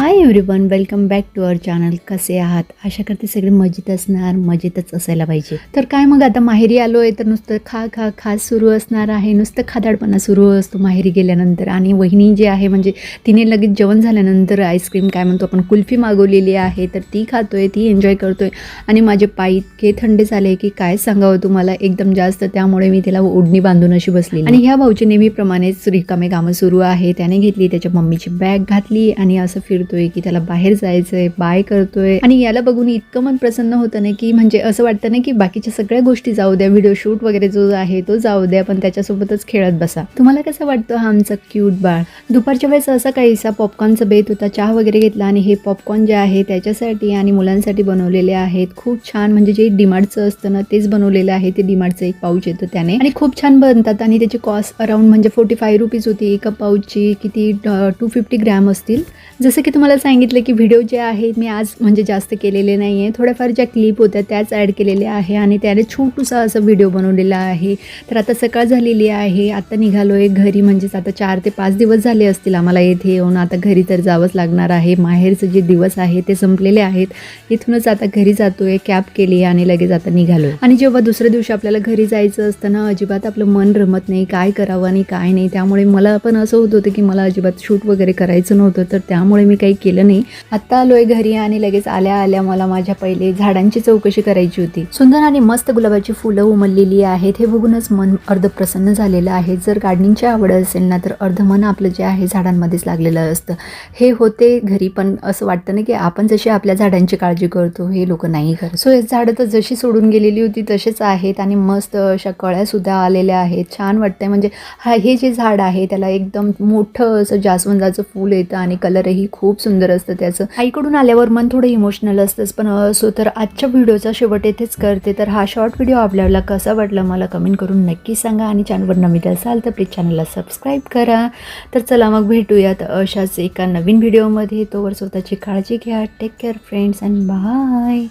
Hi everyone welcome back to our channel कसे आहात? आशा करते सगळे मजेत असणार मजेतच असायला पाहिजे. तर काय मग आता माहेरी आलो आहे तर नुसतं खा खा खा सुरू असणार आहे. नुसतं खादाडपणा सुरू असतो माहेरी गेल्यानंतर. आणि वहिनी जी आहे म्हणजे तिने लगेच जेवण झाल्यानंतर आईस्क्रीम काय म्हणतो आपण कुल्फी मागवलेली आहे. तर ती खातोय ती एन्जॉय करतोय. आणि माझे पाय इतके थंड झाले की काय सांगावं तुम्हाला? एकदम जास्त त्यामुळे मी तिला ओढणी बांधून अशी बसली आणि ह्या भाऊची नेहमीप्रमाणेच रिकामे कामं सुरू आहे. त्याने घेतली त्याच्या मम्मीची बॅग घातली आणि असं करतोय की त्याला बाहेर जायचंय बाय करतोय. आणि याला बघून इतकं मन प्रसन्न होतं ना की म्हणजे असं वाटतं ना की बाकीच्या सगळ्या गोष्टी जाऊ द्या व्हिडिओ शूट वगैरे जो आहे तो जाऊ द्या पण त्याच्यासोबतच खेळत बसा. तुम्हाला कसं वाटतं हा आमचा क्यूट बाळ? दुपारच्या वेळेस असा काहीसा पॉपकॉर्नचा बेत होता चहा वगैरे घेतला आणि हे पॉपकॉर्न जे आहे त्याच्यासाठी आणि मुलांसाठी बनवलेले आहेत खूप छान. म्हणजे जे डिमार्टचं असतं ना तेच बनवलेलं आहे ते डिमार्टचं एक पाऊच येतं त्याने. आणि खूप छान बनतात आणि त्याची कॉस्ट अराउंड म्हणजे फोर्टी फाय रुपीज होती एका पाऊचची किती टू फिफ्टी ग्रॅम असतील. जसं की तुम्हाला सांगितलं की व्हिडिओ जे आहेत मी आज म्हणजे जास्त केलेले नाही आहे थोड्याफार ज्या क्लिप होत्या त्याच ॲड केलेल्या आहे आणि त्याने छोटूसा असं व्हिडिओ बनवलेला आहे. तर आता सकाळ झालेली आहे. आता निघालो आहे घरी म्हणजेच आता चार ते पाच दिवस झाले असतील आम्हाला येथे येऊन. आता घरी तर जावंच लागणार आहे. माहेरचे जे दिवस आहे ते संपलेले आहेत. इथूनच आता घरी जातो आहे कॅब केली आणि लगेच आता निघालो आणि जेव्हा दुसऱ्या दिवशी आपल्याला घरी जायचं असतं ना अजिबात आपलं मन रमत नाही. काय करावं आणि काय नाही. त्यामुळे मला पण असं होत होतं की मला अजिबात शूट वगैरे करायचं नव्हतं. तर त्यामुळे मी काही केलं नाही. आत्ता आलोय घरी आणि लगेच आल्या आल्या मला माझ्या पहिले झाडांची चौकशी करायची होती. सुंदर आणि मस्त गुलाबाची फुलं उमललेली आहेत. हे बघूनच मन अर्ध प्रसन्न झालेलं आहे. जर गार्डनिंगची आवड असेल ना तर अर्ध मन आपलं जे आहे झाडांमध्येच लागलेलं असतं. हे होते घरी पण असं वाटतं ना की आपण जशी आपल्या झाडांची काळजी करतो हे लोक नाही करत. सो हे झाडं तर जशी सोडून गेलेली होती तसेच आहेत आणि मस्त अशा कळ्यासुद्धा आलेल्या आहेत. छान वाटतंय. म्हणजे हा हे जे झाड आहे त्याला एकदम मोठं असं जास्वंदाचं फूल येतं आणि कलरही खूप सुंदर असतं त्याचं. आईकडून आल्यावर मन थोडं इमोशनल असतंच पण असो तर आजच्या व्हिडिओचा शेवट येथेच करते. तर हा शॉर्ट व्हिडिओ आपल्याला कसा वाटला मला कमेंट करून नक्की सांगा आणि चॅनलवर नवीन असाल तर प्लीज चॅनलला सबस्क्राईब करा. तर चला मग भेटूयात अशाच एका नवीन व्हिडिओमध्ये तोवर स्वतःची काळजी घ्या. Take care friends and bye